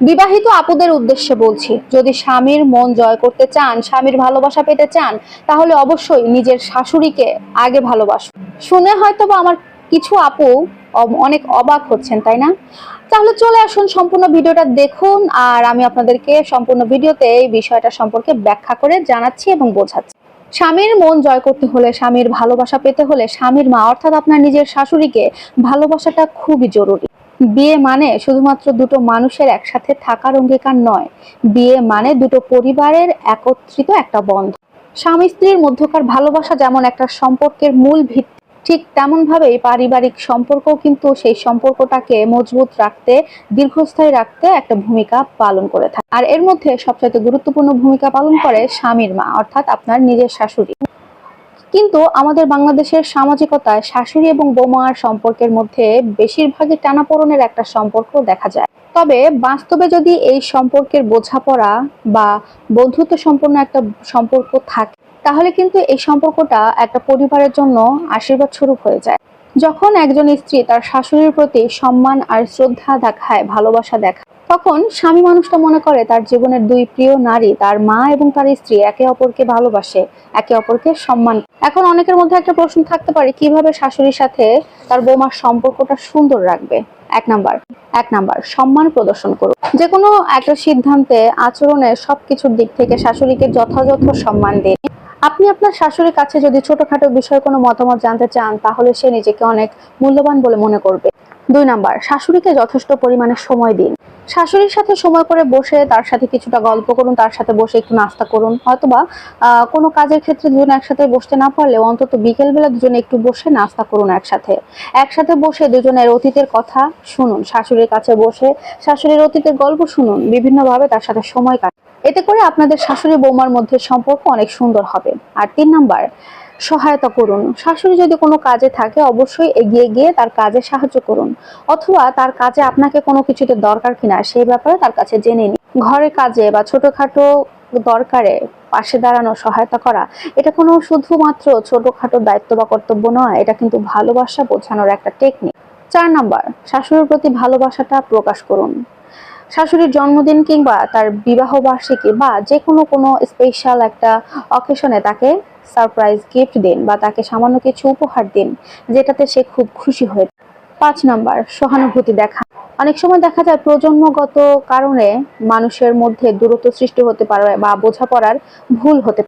বিবাহিত আপুদের উদ্দেশ্যে বলছি, যদি স্বামীর মন জয় করতে চান, স্বামীর ভালোবাসা পেতে চান, তাহলে অবশ্যই নিজের শাশুড়িকে আগে ভালোবাসুন। শুনে হয়তো বা আমার কিছু আপু অনেক অবাক হচ্ছেন, তাই না? তাহলে চলে আসুন সম্পূর্ণ ভিডিওটা দেখুন, আর আমি আপনাদেরকে সম্পূর্ণ ভিডিওতে এই বিষয়টা সম্পর্কে ব্যাখ্যা করে জানাচ্ছি এবং বোঝাচ্ছি। স্বামীর মন জয় করতে হলে, স্বামীর ভালোবাসা পেতে হলে, স্বামীর মা অর্থাৎ আপনার নিজের শাশুড়িকে ভালোবাসাটা খুবই জরুরি। বিয়ে মানে শুধুমাত্র দুটো মানুষের একসাথে থাকার অঙ্গীকার নয়। বিয়ে মানে দুটো পরিবারের একত্রিত একটা বন্ধ স্বামী স্ত্রীর মধ্যকার ভালোবাসা যেমন একটা সম্পর্কের মূল ভিত্তি, ঠিক তেমন ভাবেই পারিবারিক সম্পর্ক কিন্তু সেই সম্পর্কটাকে মজবুত রাখতে, দীর্ঘস্থায়ী রাখতে একটা ভূমিকা পালন করে থাকে। আর এর মধ্যে সবচাইতে গুরুত্বপূর্ণ ভূমিকা পালন করে স্বামীর মা, অর্থাৎ আপনার নিজের শাশুড়ি। কিন্তু আমাদের বাংলাদেশের সামাজিকতায় শাশুড়ি এবং বৌমার সম্পর্কের মধ্যে বেশিরভাগই টানাপোড়েনের একটা সম্পর্ক দেখা যায়। তবে বাস্তবে যদি এই সম্পর্কের বোঝাপড়া বা বন্ধুত্ব সম্পন্ন একটা সম্পর্ক থাকে, তাহলে কিন্তু এই সম্পর্কটা একটা পরিবারের জন্য আশীর্বাদ স্বরূপ হয়ে যায়। যখন একজন স্ত্রী তার শাশুড়ির প্রতি সম্মান আর শ্রদ্ধা দেখায়, ভালোবাসা দেখায় তখন স্বামী মানুষটা মনে করে তার জীবনের দুই প্রিয় নারী, তার মা এবং তার স্ত্রী একে অপরকে ভালোবাসে, একে অপরকে সম্মান। এখন অনেকের মধ্যে একটা প্রশ্ন থাকতে পারে, কীভাবে শাশুড়ির সাথে তার বৌমার সম্পর্কটা সুন্দর রাখবে? এক নাম্বার এক নাম্বার, সম্মান প্রদর্শন করুন। যে কোনো একটা সিদ্ধান্তে, আচরণে সবকিছুর দিক থেকে শাশুড়িকে যথাযথ সম্মান দিন। আপনি আপনার শাশুড়ির কাছে যদি ছোটখাটো বিষয়ে কোনো মতামত জানতে চান, তাহলে সে নিজেকে অনেক মূল্যবান বলে মনে করবে। দুই নাম্বার, শাশুড়িকে যথেষ্ট পরিমাণে সময় দিন। শাশুড়ির সাথে সময় করে বসে তার সাথে কিছুটা গল্প করুন, তার সাথে বসে একটু নাস্তা করুন। হয়তোবা কোনো কাজের ক্ষেত্রে দুজনে একসাথে বসতে না পারলেও অন্তত বিকেলবেলা দুজনে একটু বসে নাস্তা করুন একসাথে। একসাথে বসে দুজনের অতীতের কথা শুনুন, শাশুড়ির কাছে বসে শাশুড়ির অতীতের গল্প শুনুন, বিভিন্নভাবে তার সাথে সময় কাটান। এতে করে আপনাদের শাশুড়ি বৌমার মধ্যে সম্পর্ক অনেক সুন্দর হবে। আর তিন নাম্বার সহায়তা করুন। শাশুড়ি যদি কোনো কাজে থাকে, অবশ্যই এগিয়ে গিয়ে তার কাজে সাহায্য করুন। অথবা তার কাজে আপনাকে কোনো কিছুতে দরকার কিনা, সেই ব্যাপারে তার কাছে জেনে নিন। ঘরে কাজে বা ছোটখাটো দরকারে পাশে দাঁড়ানো, সহায়তা করা, এটা কোনো শুধুমাত্র ছোটখাটো দায়িত্ব বা কর্তব্য নয়, এটা কিন্তু ভালোবাসা বোঝানোর একটা টেকনিক চার নাম্বার, শাশুড়ির প্রতি ভালোবাসাটা প্রকাশ করুন। শাশুড়ির জন্মদিন কিংবা তার বিবাহ বার্ষিকী বা যে কোনো কোনো স্পেশাল একটা অকেশনে তাকে সারপ্রাইজ গিফট দিন বা তাকে সামান্য কিছু উপহার দিন, যেটাতে সে খুব খুশি হয়ে পাঁচ নাম্বার, সহানুভূতি দেখা। অনেক সময় দেখা যায় প্রজন্মগত কারণে মানুষের মধ্যে দূরত্ব সৃষ্টি হতে পারে বা বোঝাপড়ার ভুল হতে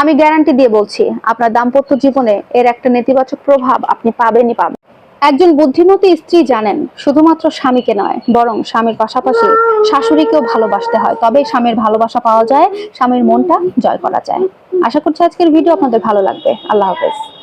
আমি গ্যারান্টি দিয়ে বলছি, আপনার দাম্পত্য জীবনে এর একটা নেতিবাচক প্রভাব আপনি পাবেনই পাবেন। একজন বুদ্ধিমতী স্ত্রী জানেন, শুধুমাত্র স্বামীকে নয়, বরং স্বামীর পাশাপাশি শাশুড়িকেও ভালোবাসতে হয়। তবেই স্বামীর ভালোবাসা পাওয়া যায়, স্বামীর মনটা জয় করা যায়। আশা করছি আজকের ভিডিও আপনাদের ভালো লাগবে। আল্লাহ হাফেজ।